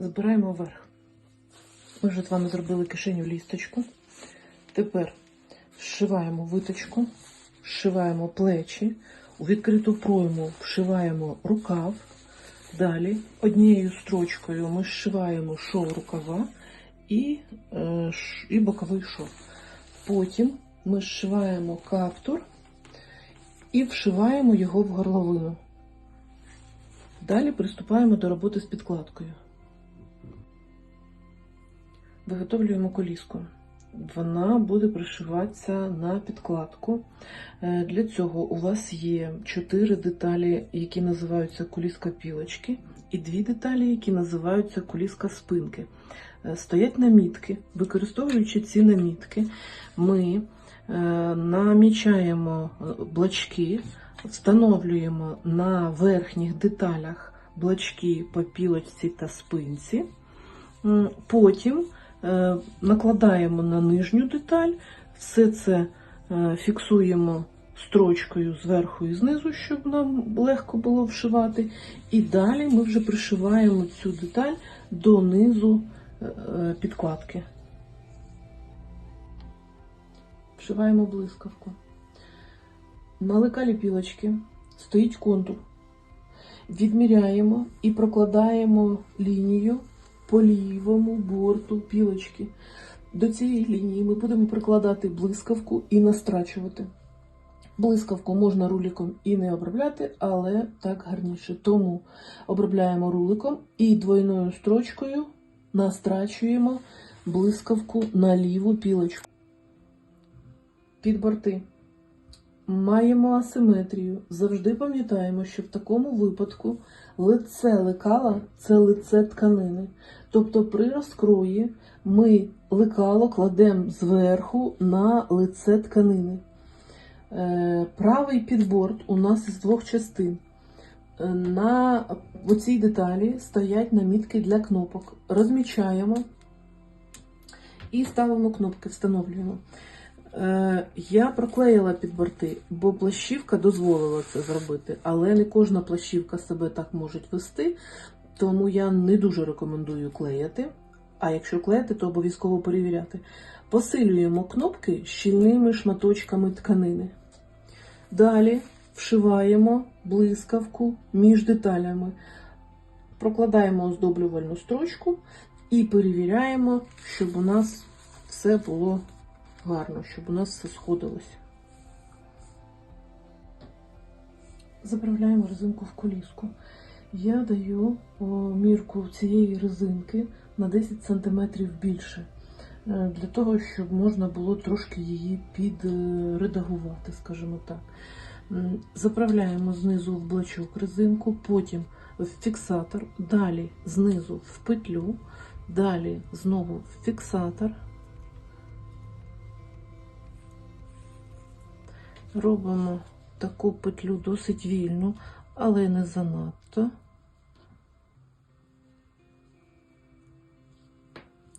збираємо вверх. Ми вже з вами зробили кишеню лісточку. Тепер зшиваємо виточку, зшиваємо плечі, у відкриту пройму вшиваємо рукав. Далі однією строчкою ми зшиваємо шов рукава і, е, і боковий шов. Потім ми зшиваємо каптур і вшиваємо його в горловину. Далі приступаємо до роботи з підкладкою. Виготовлюємо коліску. Вона буде пришиватися на підкладку. Е, Для цього у вас є чотири деталі, які називаються куліска пілочки, і дві деталі, які називаються куліска спинки. Е, Стоять намітки. Використовуючи ці намітки, ми е, намічаємо блочки, встановлюємо на верхніх деталях блочки по пілочці та спинці. Потім накладаємо на нижню деталь, все це е, фіксуємо строчкою зверху і знизу, щоб нам легко було вшивати. І далі ми вже пришиваємо цю деталь до низу е, е, підкладки. Вшиваємо блискавку. На лекалі пілочки стоїть контур. Відміряємо і прокладаємо лінію по лівому борту пілочки. До цієї лінії ми будемо прикладати блискавку і настрачувати. Блискавку можна руліком і не обробляти, але так гарніше. Тому обробляємо руликом і двойною строчкою настрачуємо блискавку на ліву пілочку. Під борти. Маємо асиметрію. Завжди пам'ятаємо, що в такому випадку лице лекала це лице тканини. Тобто при розкрої ми лекало кладемо зверху на лице тканини. Е, Правий підборд у нас із двох частин. Е, На цій деталі стоять намітки для кнопок. Розмічаємо і ставимо кнопки, встановлюємо. Е, Я проклеїла під борти, бо плащівка дозволила це зробити, але не кожна плащівка себе так може вести, тому я не дуже рекомендую клеїти. А якщо клеїти, то обов'язково перевіряти. Посилюємо кнопки щільними шматочками тканини. Далі вшиваємо блискавку між деталями, прокладаємо оздоблювальну строчку і перевіряємо, щоб у нас все було гарно, щоб у нас все сходилось. Заправляємо резинку в коліску. Я даю мірку цієї резинки на 10 см більше, е, для того, щоб можна було трошки її підредагувати, скажімо так. Заправляємо знизу в блочок резинку, потім в фіксатор, далі знизу в петлю, далі знову в фіксатор. Робимо таку петлю досить вільну, але не занадто.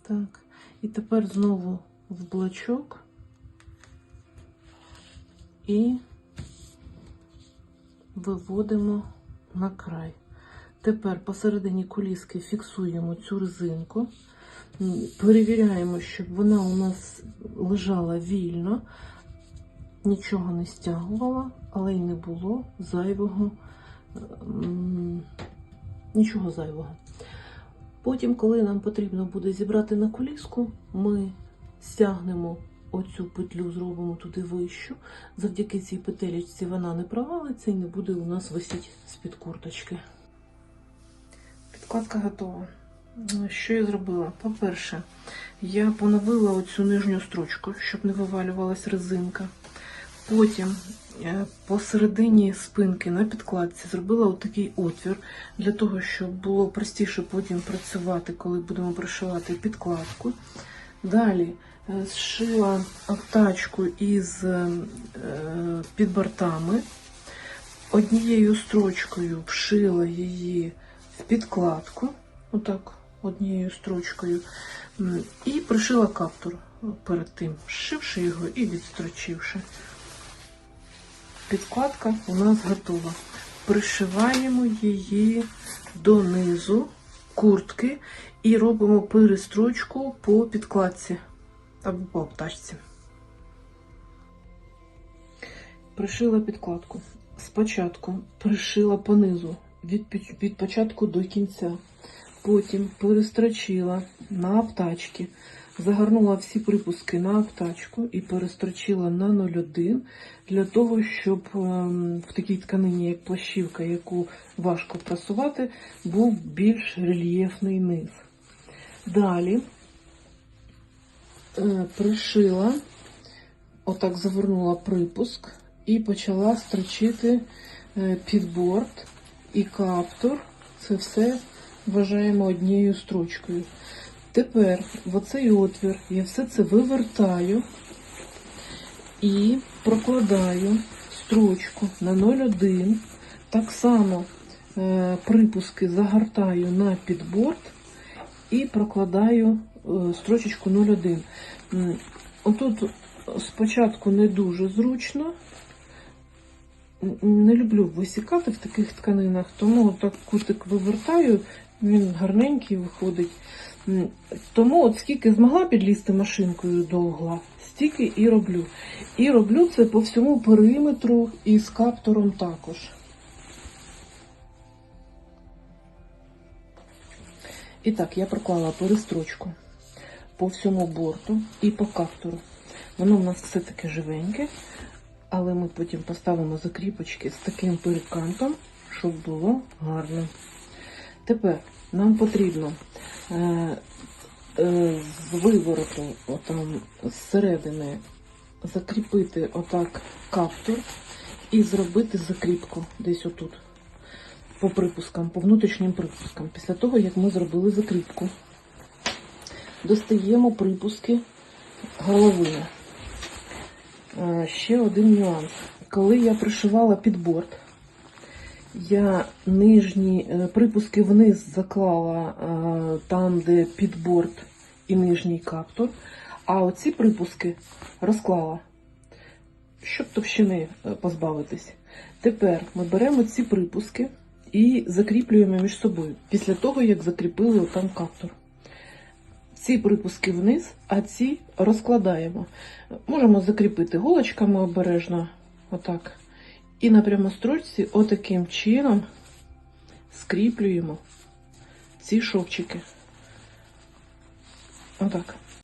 Так, і тепер знову в блочок і виводимо на край. Тепер посередині коліски фіксуємо цю резинку, перевіряємо, щоб вона у нас лежала вільно, нічого не стягувала, але й не було зайвого, нічого зайвого. Потім, коли нам потрібно буде зібрати на коліску, ми стягнемо оцю петлю, зробимо туди вищу. Завдяки цій петелечці вона не провалиться і не буде у нас висіти з-під курточки. Підкладка готова. Що я зробила? По-перше, я поновила оцю нижню строчку, щоб не вивалювалась резинка. Потім е, посередині спинки на підкладці зробила отакий отвір для того, щоб було простіше потім працювати, коли будемо пришивати підкладку. Далі е, зшила обтачку із е, підбортами. Однією строчкою вшила її в підкладку, отак, однією строчкою, і пришила каптур перед тим, зшивши його і відстрочивши. Підкладка у нас готова. Пришиваємо її донизу куртки і робимо перестрочку по підкладці або по обтачці. Пришила підкладку. Спочатку пришила по низу від, від початку до кінця. Потім перестрочила на обтачки, загорнула всі припуски на обтачку і перестрочила на 0,1 для того, щоб ем, в такій тканині, як плащівка, яку важко прасувати, був більш рельєфний низ. Далі е, пришила, отак завернула припуск і почала строчити е, підборд і каптур. Це все вважаємо однією строчкою. Тепер в оцей отвір я все це вивертаю і прокладаю строчку на 0,1. Так само е, припуски загортаю на підборд і прокладаю е, строчечку 0,1. Отут спочатку не дуже зручно. Не люблю висікати в таких тканинах, тому так кутик вивертаю, він гарненький виходить. Тому от скільки змогла підлізти машинкою до стільки і роблю. І роблю це по всьому периметру і з каптуром також. І так, я проклала перестрочку по всьому борту і по каптуру. Воно в нас все таки живеньке, але ми потім поставимо закріпочки з таким перекантом, щоб було гарно. Тепер нам потрібно е, е, з вивороту, зсередини, закріпити отак каптур і зробити закріпку десь отут. По припускам, по внутрішнім припускам. Після того, як ми зробили закріпку, достаємо припуски горловини. Е, Ще один нюанс. Коли я пришивала підборд, я нижні е, припуски вниз заклала е, там, де підборд і нижній каптур, а оці припуски розклала, щоб товщини е, позбавитись. Тепер ми беремо ці припуски і закріплюємо між собою після того, як закріпили отам каптур. Ці припуски вниз, а ці розкладаємо. Можемо закріпити голочками обережно, отак. І на прямострочці отаким чином скріплюємо ці шовчики. Отак.